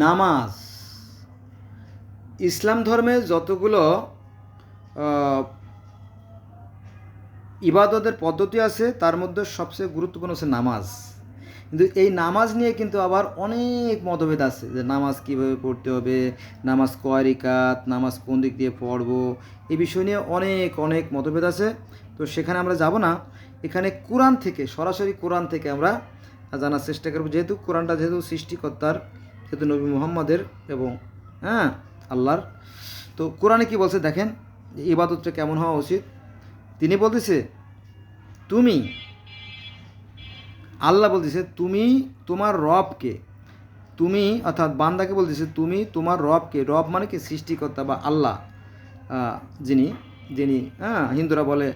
নামাজ। ইসলাম ধর্মে যতগুলো ইবাদতের পদ্ধতি আছে, তার মধ্যে সবচেয়ে গুরুত্বপূর্ণ হচ্ছে নামাজ। কিন্তু এই নামাজ নিয়ে কিন্তু আবার অনেক মতভেদ আছে, যে নামাজ কীভাবে পড়তে হবে, নামাজ কয় রিকাত, নামাজ কোন দিক দিয়ে পড়ব, এই বিষয় নিয়ে অনেক অনেক মতভেদ আছে। তো সেখানে আমরা যাব না। এখানে কোরআন থেকে, সরাসরি কোরআন থেকে আমরা জানার চেষ্টা করব, যেহেতু কোরআনটা যেহেতু সৃষ্টিকর্তার যেহেতু নবী মুহাম্মাদের এবং হ্যাঁ আল্লাহর। তো কোরআনে কি বলছে দেখেন ইবাদতটা কেমন হওয়া উচিত? তিনি বলতেছে, তুমি আল্লাহ বলতেছে, তুমি তোমার রবকে তুমি অর্থাৎ বান্দাকে বলতেছে, তুমি তোমার রবকে রব মানে কি? সৃষ্টিকর্তা বা আল্লাহ যিনি যিনি হ্যাঁ হিন্দুরা বলে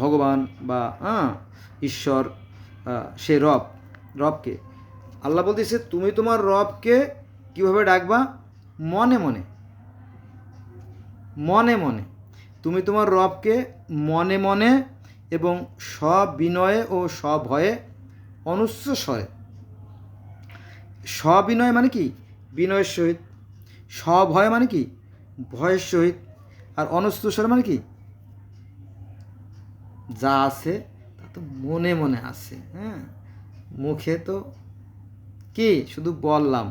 ভগবান বা হ্যাঁ ঈশ্বর সে রব, রবকে। আল্লাহ বলতেছে, তুমি তোমার রবকে কীভাবে ডাকবা? মনে মনে। মনে মনে। তুমি তোমার রবকে মনে মনে এবং সবিনয়ে ও সব সভয়ে অনুচ্চ স্বরে সবিনয় মানে কি? বিনয়ের সহিত। সভয় মানে কি? ভয়ের সহিত। আর অনুচ্চ মানে কি? যা আছে তা তো মনে মনে আছে হ্যাঁ? মুখে তো কি? শুধু বললাম।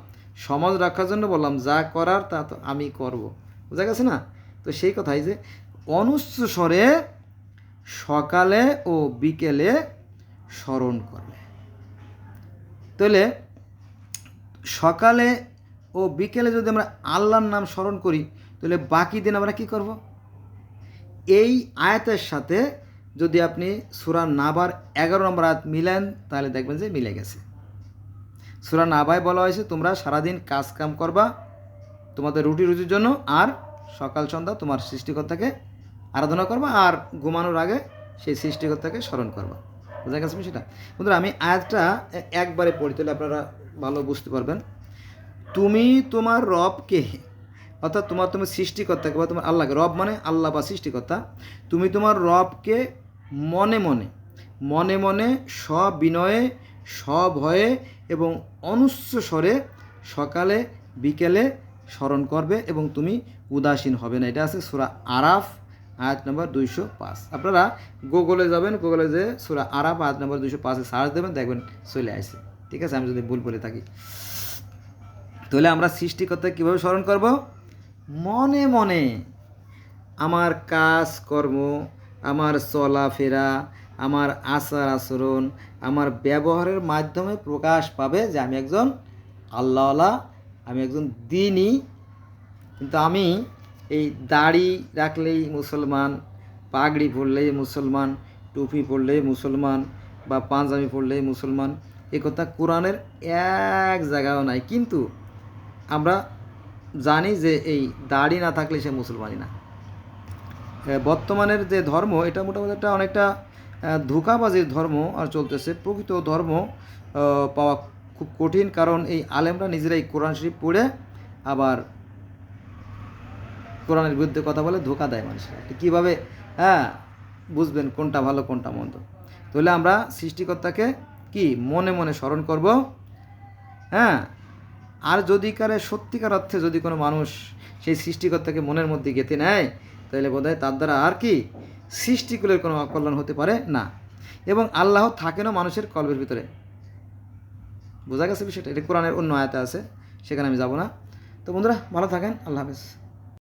সমাজ রাখার জন্য বললাম, যা করার তা তো আমি করব। বোঝা গেছে না? তো সেই কথাই যে অনুচ্চ স্বরে সকালে ও বিকেলে স্মরণ করবে তাহলে, সকালে ও বিকেলে যদি আমরা আল্লাহর নাম স্মরণ করি, তাহলে বাকি দিন আমরা কি করব? এই আয়াতের সাথে যদি আপনি সুরা নাবার এগারো নম্বর আয়াত মিলেন, তাহলে দেখবেন যে মিলে গেছে। সুরা নাবায় বলা হয়েছে, তোমরা সারাদিন কাজ কাম করবা তোমাদের রুটি রুটির জন্য আর সকাল সন্ধ্যা তোমার সৃষ্টিকর্তাকে আরাধনা করবা আর ঘুমানোর আগে সেই সৃষ্টিকর্তাকে স্মরণ করবা। বোঝা গেছে সেটা বন্ধুরা, আমি আয়াতটা একবারে পড়ি, তাহলে আপনারা ভালো বুঝতে পারবেন। তুমি তোমার রবকে, অর্থাৎ তোমার তুমি সৃষ্টিকর্তাকে বা তোমার আল্লাহকে, রব মানে আল্লাহ বা সৃষ্টিকর্তা, তুমি তোমার রবকে মনে মনে মনে মনে সবিনয়ে, সভয়ে এবং অনুচ্চ স্বরে সকালে, বিকেলে স্মরণ করবে এবং তুমি উদাসীন হবে না। এটা আছে সুরা আরাফ, আয়াত নম্বর দুইশো পাঁচ। আপনারা গুগলে যাবেন, গুগলে যে সুরা আরাফ, আয়াত নম্বর দুইশো পাঁচে সার্চ দেবেন, দেখবেন চলে আসে। ঠিক আছে, আমি যদি ভুল বলে থাকি। তাহলে আমরা সৃষ্টিকর্তা কীভাবে স্মরণ করব? মনে মনে। আমার কাজ কর্ম, আমার চলাফেরা আমার আচার আচরণ, আমার ব্যবহারের মাধ্যমে প্রকাশ পাবে যে আমি একজন আল্লাহওয়ালা, আমি একজন দিনই। কিন্তু আমি এই দাড়ি রাখলেই মুসলমান, পাগড়ি পরলেই মুসলমান, টুপি পরলেই মুসলমান বা পাঞ্জাবি পরলেই মুসলমান, এ কথা কোরআনের এক জায়গাও নাই। কিন্তু আমরা জানি যে এই দাড়ি না থাকলে সে মুসলমানই না। বর্তমানের যে ধর্ম, এটা মোটামুটি একটা অনেকটা ধোঁকাবাজির ধর্ম আর চলতেছে। প্রকৃত ধর্ম পাওয়া খুব কঠিন কারণ এই আলেমরা নিজেরাই কোরআন শরীফ পড়ে আবার কোরআনের বিরুদ্ধে কথা বলে ধোকা দেয় মানুষরা। কীভাবে হ্যাঁ বুঝবেন কোনটা ভালো, কোনটা মন্দ। তাহলে আমরা সৃষ্টিকর্তাকে কি মনে মনে স্মরণ করব হ্যাঁ? আর যদি কারে সত্যিকার অর্থে যদি কোনো মানুষ সেই সৃষ্টিকর্তাকে মনের মধ্যে গেঁথে নেয়, তাহলে বোধ তার দ্বারা আর কি সৃষ্টিকুলের কোনো কল্যাণ হতে পারে না। এবং আল্লাহ থাকেনও মানুষের কল্পের ভিতরে। বোঝা গেছে বিষয়টা? এটা কোরআনের অন্য আয়াতে আছে, সেখানে আমি যাব না। তো বন্ধুরা, ভালো থাকেন, আল্লাহ হাফেজ।